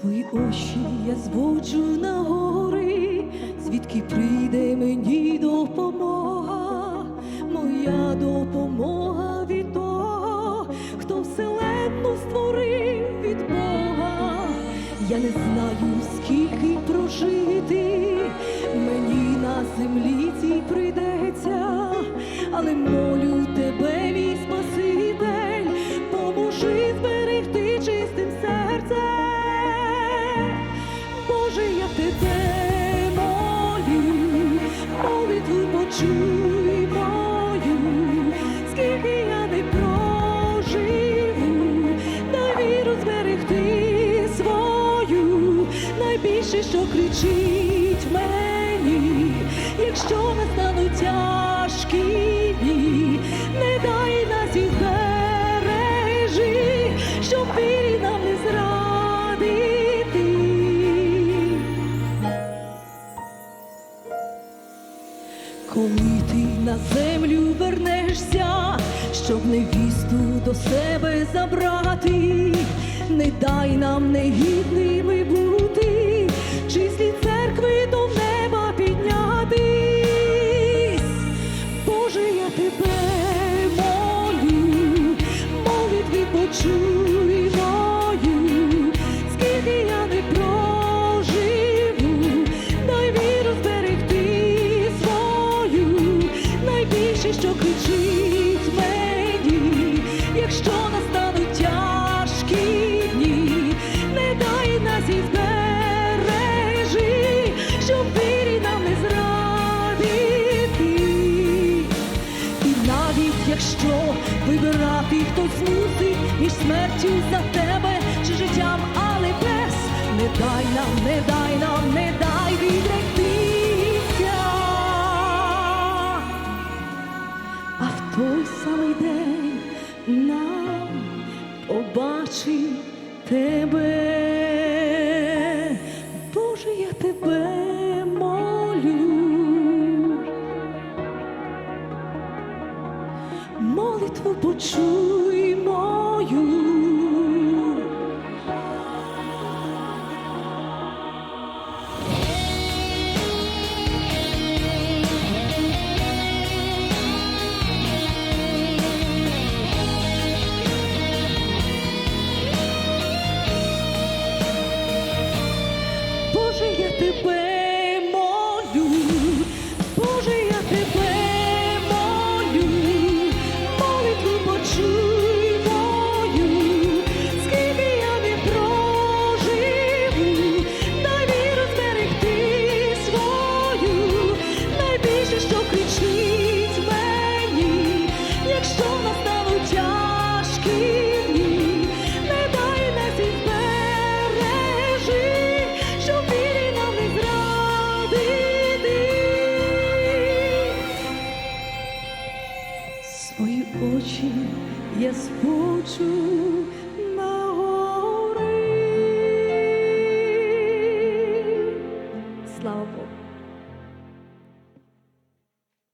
Свої очі я зводжу на гори, звідки прийде мені допомога, моя допомога від того, хто вселенну створив від Бога. Я не знаю, скільки прожити мені на землі цій прийдеться, але молитву бою, скільки я не проживу, дай віру зберегти свою, найбільше, що кричить мені, якщо настануть тяжкі Коли ти на землю вернешся, щоб невісту до себе забрати, не дай нам негідними бути, вибирати хтось мусить між смертю за тебе чи життям, але без не дай нам, не дай нам, не дай відректися. А в той самий день нам побачить тебе. Боже, я тебе молитву почуй мою. Боже, я тебе Свої очі я зводжу